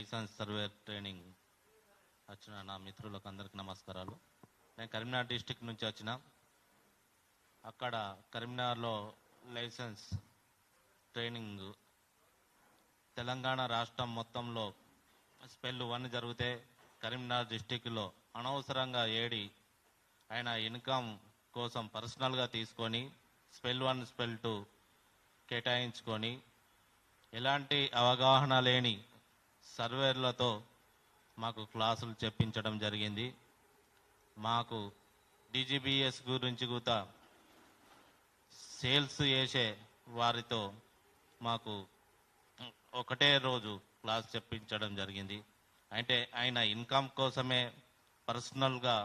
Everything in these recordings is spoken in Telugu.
లైసెన్స్ సర్వే ట్రైనింగ్ వచ్చిన నా మిత్రులకు అందరికి నమస్కారాలు. నేను కరీంనగర్ డిస్టిక్ నుంచి వచ్చిన. అక్కడ కరీంనగర్లో లైసెన్స్ ట్రైనింగ్ తెలంగాణ రాష్ట్రం మొత్తంలో స్పెల్ వన్ జరిగితే కరీంనగర్ డిస్టిక్లో అనవసరంగా ఏడి ఆయన ఇన్కమ్ కోసం పర్సనల్గా తీసుకొని స్పెల్ వన్ స్పెల్ టూ కేటాయించుకొని ఎలాంటి అవగాహన లేని సర్వేర్లతో మాకు క్లాసులు చెప్పించడం జరిగింది. మాకు డీజీబీఎస్ గురించి కూడా సేల్స్ చేసే వారితో మాకు ఒకటే రోజు క్లాస్ చెప్పించడం జరిగింది. అంటే ఆయన ఇన్కమ్ కోసమే పర్సనల్గా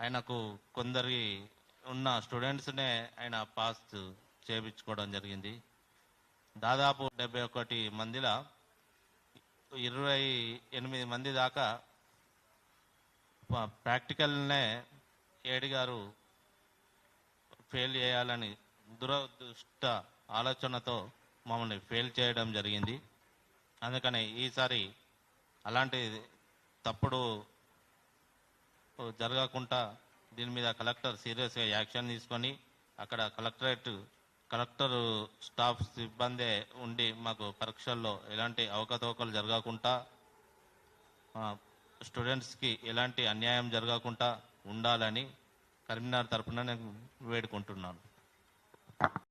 ఆయనకు కొందరి ఉన్న స్టూడెంట్స్నే ఆయన పాస్ చేయించుకోవడం జరిగింది. దాదాపు డెబ్బై ఒకటి మందిలో ఇరవై ఎనిమిది మంది దాకా ప్రాక్టికల్నే ఏడి గారు ఫెయిల్ చేయాలని దురదృష్ట ఆలోచనతో మమ్మల్ని ఫెయిల్ చేయడం జరిగింది. అందుకని ఈసారి అలాంటి తప్పుడు జరగకుండా దీని మీద కలెక్టర్ సీరియస్గా యాక్షన్ తీసుకొని అక్కడ కలెక్టరేట్ కలెక్టర్ స్టాఫ్ సిబ్బందే ఉండి మాకు పరీక్షల్లో ఎలాంటి అవకతవకలు జరగకుండా స్టూడెంట్స్కి ఎలాంటి అన్యాయం జరగకుండా ఉండాలని కరీంనగర్ తరఫున నేను వేడుకుంటున్నాను.